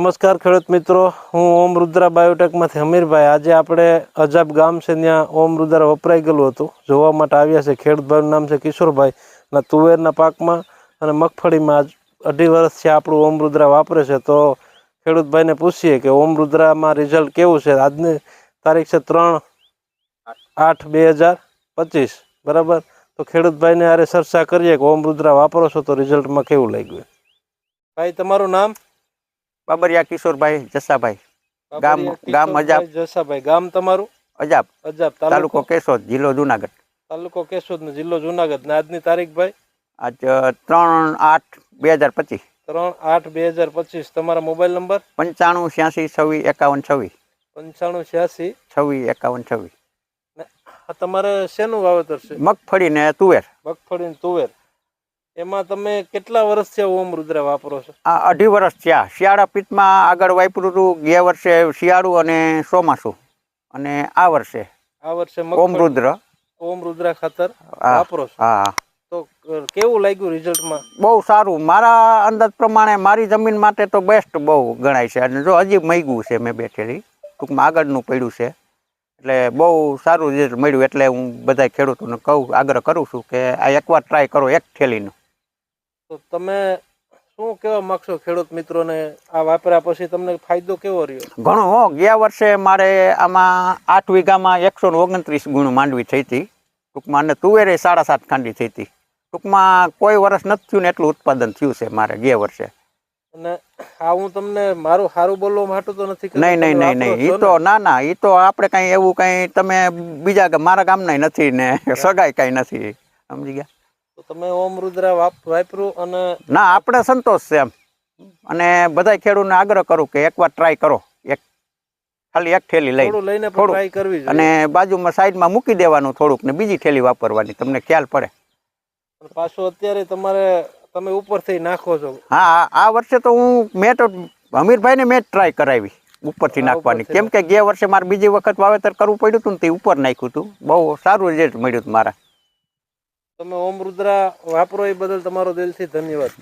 નમસ્કાર ખેડૂત મિત્રો, હું ઓમ રુદ્રા બાયોટેકમાંથી હમીરભાઈ. આજે આપણે અજાબ ગામ છે ત્યાં ઓમ રુદ્રા વપરાઈ ગયેલું હતું. જોવા માટે આવ્યા છે ખેડૂતભાઈનું નામ છે કિશોરભાઈ. અને તુવેરના પાકમાં અને મગફળીમાં આજ અઢી વર્ષથી આપણું ઓમ રુદ્રા વાપરે છે. તો ખેડૂતભાઈને પૂછીએ કે ઓમ રુદ્રામાં રિઝલ્ટ કેવું છે? આજની તારીખ છે ત્રણ આઠ બે હજાર પચીસ. બરાબર? તો ખેડૂતભાઈને આરે ચર્ચા કરીએ કે ઓમ રુદ્રા વાપરો છો તો રિઝલ્ટમાં કેવું લાગ્યું? ભાઈ, તમારું નામ? બાબરિયા કિશોરભાઈ જસાભાઈ. ગામ- ગામ અજાબ. જસાભાઈ. ગામ તમારું? અજાબ. અજાબ. તાલુકો? કેશોદ જિલ્લો જુનાગઢ. તાલુકો કેશોદ ને જિલ્લો જુનાગઢ ને આજની તારીખ ભાઈ? આજ ત્રણ આઠ બે હજાર પચીસ. ત્રણ આઠ બે હજાર પચીસ. તમારા મોબાઈલ નંબર? પંચાણું છ્યાસી છવ્વીસ એકાવન છવ્વીસ. પંચાણું છ્યાસી. છવ્વીસ એકાવન છવ્વીસ. તમારે શેનું વાવેતર છે? મગફળી ને તુવેર. મગફળી ને તુવેર. એમાં તમે કેટલા વર્ષ છે ઓમ રુદ્ર વાપરો છો? આ અઢી વર્ષ થયા. શિયાળા પિત્તમાં આગળ વાપર્યું હતું ગયા વર્ષે શિયાળું અને ચોમાસું. અને આ વર્ષે આ વર્ષે ઓમ રુદ્ર. ઓમ રુદ્ર ખાતર વાપરો છો? હા તો કેવું લાગ્યું રિઝલ્ટમાં? બહુ સારું. મારા અંદાજ પ્રમાણે મારી જમીન માટે તો બેસ્ટ બહુ ગણાય છે. અને જો હજી મૈગું છે મેં બેઠેલી. ટૂંકમાં આગળનું પડ્યું છે. એટલે બહુ સારું રિઝલ્ટ મળ્યું. એટલે હું બધા ખેડૂતોને કહું આગ્રહ કરું છું કે આ એકવાર ટ્રાય કરો એક થેલીનો. તો તમે શું કહેવા માંગશો ખેડૂત મિત્રોને? આ વાપર્યા પછી તમને ફાયદો કેવો રહ્યો? ઘણો હો. ગયા વર્ષે મારે આમાં આઠ વીઘામાં એકસો ઓગણત્રીસ ગુણ માંડવી થઈ હતી. ટૂંકમાં અને તુવેરે સાડા સાત ખાંડી થઈ હતી. ટૂંકમાં કોઈ વર્ષ નથી થયું ને એટલું ઉત્પાદન થયું છે મારે ગયા વર્ષે. અને આ હું તમને મારું સારું બોલવા માટે તો નથી નહીં નહીં નહીં નહીં. એ તો ના ના એ તો આપણે કાંઈ એવું કાંઈ તમે બીજા મારા ગામના નથી ને સગાઈ કાંઈ નથી. સમજી ગયા? તો તમે ઓમ રુદ્રા વાપ વાપરું અને ના આપણે સંતોષ છે એમ. અને બધા ખેડૂતને આગ્રહ કરું કે એકવાર ટ્રાય કરો. એક ખાલી એક થેલી લઈ લઈને. ટ્રાય કરવી અને બાજુમાં સાઈડમાં મૂકી દેવાનું થોડુંક ને બીજી થેલી વાપરવાની. તમને ખ્યાલ પડે. પાછું અત્યારે તમારે તમે ઉપરથી નાખો છો. હા આ- વર્ષે તો હું મેં તો હમીરભાઈને મેં ટ્રાય કરાવી ઉપરથી નાખવાની. કેમ કે ગયા વર્ષે મારે બીજી વખત વાવેતર કરવું પડ્યું હતું ને તે ઉપર નાખ્યું હતું. બહુ સારું રિઝલ્ટ મળ્યું હતું મારા. તમે ઓમ રુદ્રા વાપરો એ બદલ તમારો દિલથી ધન્યવાદ.